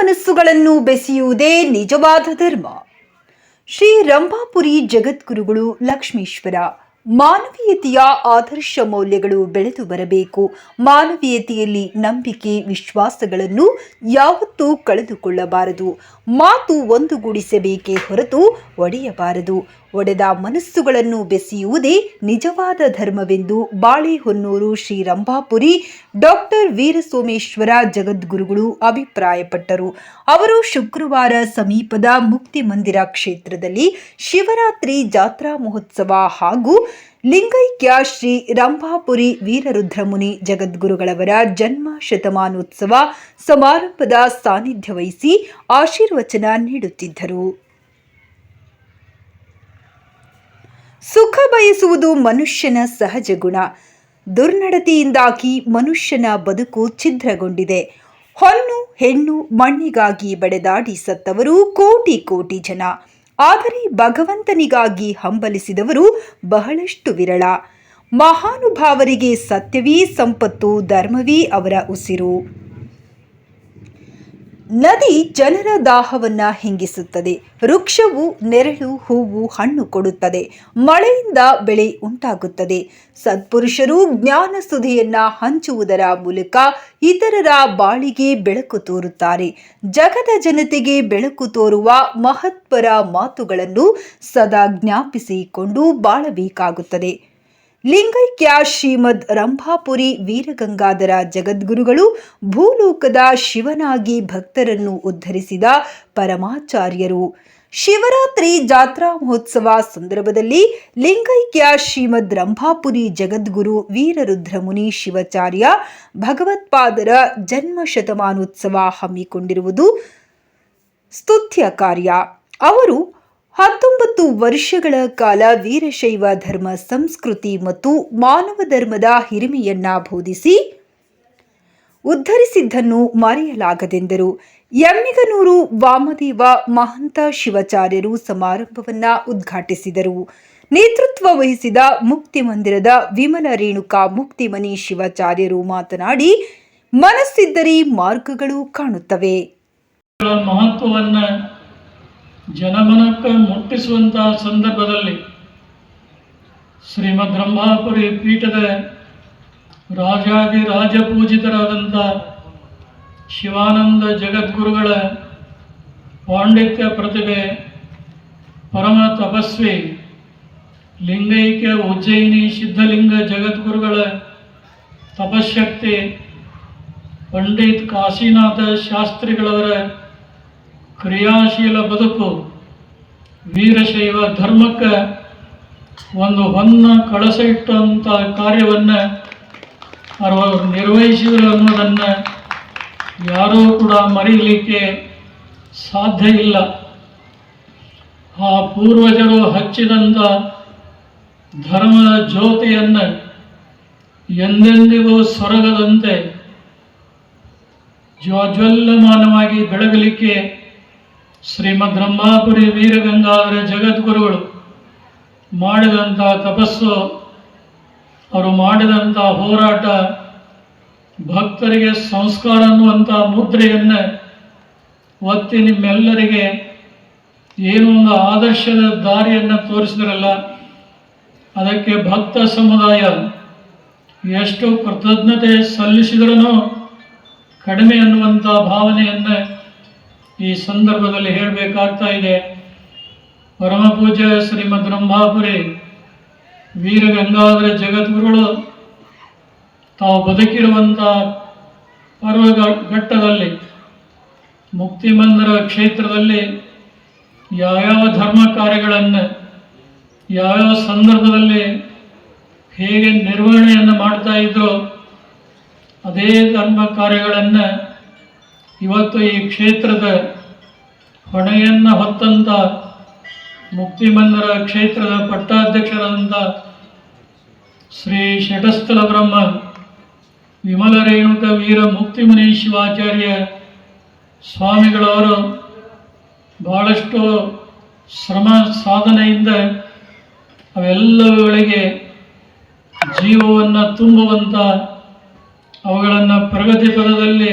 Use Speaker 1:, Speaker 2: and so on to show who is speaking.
Speaker 1: ಮನಸ್ಸುಗಳನ್ನು ಬೆಸೆಯುವುದೇ ನಿಜವಾದ ಧರ್ಮ. ಶ್ರೀ ರಂಭಾಪುರಿ ಜಗದ್ಗುರುಗಳು ಲಕ್ಷ್ಮೀಶ್ವರ, ಮಾನವೀಯತೆಯ ಆದರ್ಶ ಮೌಲ್ಯಗಳು ಬೆಳೆದು ಬರಬೇಕು. ಮಾನವೀಯತೆಯಲ್ಲಿ ನಂಬಿಕೆ, ವಿಶ್ವಾಸಗಳನ್ನು ಯಾವತ್ತೂ ಕಳೆದುಕೊಳ್ಳಬಾರದು. ಮಾತು ಒಂದುಗೂಡಿಸಬೇಕೇ ಹೊರತು ಒಡೆಯಬಾರದು. ಒಡೆದ ಮನಸ್ಸುಗಳನ್ನು ಬೆಸೆಯುವುದೇ ನಿಜವಾದ ಧರ್ಮವೆಂದು ಬಾಳೆಹೊನ್ನೂರು ಶ್ರೀ ರಂಭಾಪುರಿ ಡಾಕ್ಟರ್ ವೀರಸೋಮೇಶ್ವರ ಜಗದ್ಗುರುಗಳು ಅಭಿಪ್ರಾಯಪಟ್ಟರು. ಅವರು ಶುಕ್ರವಾರ ಸಮೀಪದ ಮುಕ್ತಿ ಮಂದಿರ ಕ್ಷೇತ್ರದಲ್ಲಿ ಶಿವರಾತ್ರಿ ಜಾತ್ರಾ ಮಹೋತ್ಸವ ಹಾಗೂ ಲಿಂಗೈಕ್ಯ ಶ್ರೀ ರಂಭಾಪುರಿ ವೀರರುದ್ರಮುನಿ ಜಗದ್ಗುರುಗಳವರ ಜನ್ಮ ಶತಮಾನೋತ್ಸವ ಸಮಾರಂಭದ ಸಾನ್ನಿಧ್ಯ ವಹಿಸಿ ಆಶೀರ್ವಚನ ನೀಡುತ್ತಿದ್ದರು. ಸುಖ ಬಯಸುವುದು ಮನುಷ್ಯನ ಸಹಜ ಗುಣ. ದುರ್ನಡತೆಯಿಂದಾಗಿ ಮನುಷ್ಯನ ಬದುಕು ಛಿದ್ರಗೊಂಡಿದೆ. ಹೊನ್ನು, ಹೆಣ್ಣು, ಮಣ್ಣಿಗಾಗಿ ಬಡೆದಾಡಿ ಸತ್ತವರು ಕೋಟಿ ಕೋಟಿ ಜನ. ಆದರೆ ಭಗವಂತನಿಗಾಗಿ ಹಂಬಲಿಸಿದವರು ಬಹಳಷ್ಟು ವಿರಳ. ಮಹಾನುಭಾವರಿಗೆ ಸತ್ಯವೇ ಸಂಪತ್ತು, ಧರ್ಮವೇ ಅವರ ಉಸಿರು. ನದಿ ಜನರ ದಾಹವನ್ನ ಹಿಂಗಿಸುತ್ತದೆ. ವೃಕ್ಷವು ನೆರಳು, ಹೂವು, ಹಣ್ಣು ಕೊಡುತ್ತದೆ. ಮಳೆಯಿಂದ ಬೆಳೆ ಉಂಟಾಗುತ್ತದೆ. ಸತ್ಪುರುಷರು ಜ್ಞಾನ ಸುದಿಯನ್ನು ಹಂಚುವುದರ ಮೂಲಕ ಇತರರ ಬಾಳಿಗೆ ಬೆಳಕು ತೋರುತ್ತಾರೆ. ಜಗದ ಜನತೆಗೆ ಬೆಳಕು ತೋರುವ ಮಹತ್ವರ ಮಾತುಗಳನ್ನು ಸದಾ ಜ್ಞಾಪಿಸಿಕೊಂಡು ಬಾಳಬೇಕಾಗುತ್ತದೆ. ಲಿಂಗೈಕ್ಯ ಶ್ರೀಮದ್ ರಂಭಾಪುರಿ ವೀರಗಂಗಾಧರ ಜಗದ್ಗುರುಗಳು ಭೂಲೋಕದ ಶಿವನಾಗಿ ಭಕ್ತರನ್ನು ಉದ್ಧರಿಸಿದ ಪರಮಾಚಾರ್ಯರು. ಶಿವರಾತ್ರಿ ಜಾತ್ರಾ ಮಹೋತ್ಸವ ಸಂದರ್ಭದಲ್ಲಿ ಲಿಂಗೈಕ್ಯ ಶ್ರೀಮದ್ ರಂಭಾಪುರಿ ಜಗದ್ಗುರು ವೀರರುದ್ರಮುನಿ ಶಿವಾಚಾರ್ಯ ಭಗವತ್ಪಾದರ ಜನ್ಮ ಶತಮಾನೋತ್ಸವ ಹಮ್ಮಿಕೊಂಡಿರುವುದು ಸ್ತುತ್ಯ ಕಾರ್ಯ. ಅವರು ಹತ್ತೊಂಬತ್ತು ವರ್ಷಗಳ ಕಾಲ ವೀರಶೈವ ಧರ್ಮ ಸಂಸ್ಕೃತಿ ಮತ್ತು ಮಾನವ ಧರ್ಮದ ಹಿರಿಮೆಯನ್ನ ಬೋಧಿಸಿ ಉದ್ಧರಿಸಿದ್ದನ್ನು ಮರೆಯಲಾಗದೆಂದರು. ಎಮ್ಮಿಗನೂರು ವಾಮದೇವ ಮಹಂತ ಶಿವಾಚಾರ್ಯರು ಸಮಾರಂಭವನ್ನ ಉದ್ಘಾಟಿಸಿದರು. ನೇತೃತ್ವ ವಹಿಸಿದ ಮುಕ್ತಿ ಮಂದಿರದ ವಿಮಲ ರೇಣುಕಾ ಮುಕ್ತಿಮನಿ ಶಿವಾಚಾರ್ಯರು ಮಾತನಾಡಿ, ಮನಸ್ಸಿದ್ದರೆ ಮಾರ್ಗಗಳು ಕಾಣುತ್ತವೆ.
Speaker 2: ಮಹತ್ವವನ್ನ ಜನಮನಕ್ಕೆ ಮುಟ್ಟಿಸುವಂತಹ ಸಂದರ್ಭದಲ್ಲಿ ಶ್ರೀಮದ್ ರಂಭಾಪುರಿ ಪೀಠದ ರಾಜಾದಿ ರಾಜಪೂಜಿತರಾದಂಥ ಶಿವಾನಂದ ಜಗದ್ಗುರುಗಳ ಪಾಂಡಿತ್ಯ ಪ್ರತಿಭೆ, ಪರಮ ತಪಸ್ವಿ, ಲಿಂಗೈಕ್ಯ ಉಜ್ಜಯಿನಿ ಸಿದ್ಧಲಿಂಗ ಜಗದ್ಗುರುಗಳ ತಪಶಕ್ತಿ ಪಂಡಿತ್ ಕಾಶಿನಾಥ ಶಾಸ್ತ್ರಿಗಳವರ ಕ್ರಿಯಾಶೀಲ ಬದುಕು, ವೀರಶೈವ ಧರ್ಮಕ್ಕೆ ಒಂದು ಹೊನ್ನ ಕಳಸ ಇಟ್ಟಂಥ ಕಾರ್ಯವನ್ನು ಅವರು ನಿರ್ವಹಿಸಿದರು ಅನ್ನೋದನ್ನು ಯಾರೂ ಕೂಡ ಮರೀಲಿಕ್ಕೆ ಸಾಧ್ಯ ಇಲ್ಲ. ಆ ಪೂರ್ವಜರು ಹಚ್ಚಿದಂಥ ಧರ್ಮದ ಜ್ಯೋತಿಯನ್ನು ಎಂದೆಂದಿಗೂ ಸೊರಗದಂತೆ ಜ್ವಜ್ವಲ್ಲಮಾನವಾಗಿ ಬೆಳಗಲಿಕ್ಕೆ ಶ್ರೀಮದ್ ಬ್ರಹ್ಮಾಪುರಿ ವೀರಗಂಗಾಧರ ಜಗದ್ಗುರುಗಳು ಮಾಡಿದಂಥ ತಪಸ್ಸು, ಅವರು ಮಾಡಿದಂಥ ಹೋರಾಟ, ಭಕ್ತರಿಗೆ ಸಂಸ್ಕಾರ ಅನ್ನುವಂಥ ಮುದ್ರೆಯನ್ನು ಒತ್ತಿ ನಿಮ್ಮೆಲ್ಲರಿಗೆ ಏನೋ ಒಂದು ಆದರ್ಶದ ದಾರಿಯನ್ನು ತೋರಿಸಿದ್ರಲ್ಲ, ಅದಕ್ಕೆ ಭಕ್ತ ಸಮುದಾಯ ಎಷ್ಟು ಕೃತಜ್ಞತೆ ಸಲ್ಲಿಸಿದ್ರೂ ಕಡಿಮೆ ಅನ್ನುವಂಥ ಭಾವನೆಯನ್ನು ಈ ಸಂದರ್ಭದಲ್ಲಿ ಹೇಳಬೇಕಾಗ್ತಾ ಇದೆ ಪರಮ ಪೂಜ್ಯ ಶ್ರೀಮದ್ ರಂಭಾಪುರಿ ವೀರಗಂಗಾಧರ ಜಗದ್ಗುರುಗಳು, ತಾವು ಬದುಕಿರುವಂಥ ಪರ್ವ ಘಟ್ಟದಲ್ಲಿ ಮುಕ್ತಿ ಮಂದಿರ ಕ್ಷೇತ್ರದಲ್ಲಿ ಯಾವ್ಯಾವ ಧರ್ಮ ಕಾರ್ಯಗಳನ್ನು, ಯಾವ್ಯಾವ ಸಂದರ್ಭದಲ್ಲಿ ಹೇಗೆ ನಿರ್ವಹಣೆಯನ್ನು ಮಾಡ್ತಾ ಇದ್ರು, ಅದೇ ಧರ್ಮ ಕಾರ್ಯಗಳನ್ನು ಇವತ್ತು ಈ ಕ್ಷೇತ್ರದ ಹೊಣೆಯನ್ನು ಹೊತ್ತಂಥ ಮುಕ್ತಿ ಮಂದಿರ ಕ್ಷೇತ್ರದ ಪಟ್ಟಾಧ್ಯಕ್ಷರಾದಂಥ ಶ್ರೀ ಷಟಸ್ಥಲ ಬ್ರಹ್ಮ, ವಿಮಲ ರೇಣುಕ ವೀರ ಮುಕ್ತಿಮುನಿ ಶಿವಾಚಾರ್ಯ ಸ್ವಾಮಿಗಳವರು ಬಹಳಷ್ಟು ಶ್ರಮ ಸಾಧನೆಯಿಂದ ಅವೆಲ್ಲವುಗಳಿಗೆ ಜೀವವನ್ನು ತುಂಬುವಂಥ ಅವುಗಳನ್ನು ಪ್ರಗತಿ ಪದದಲ್ಲಿ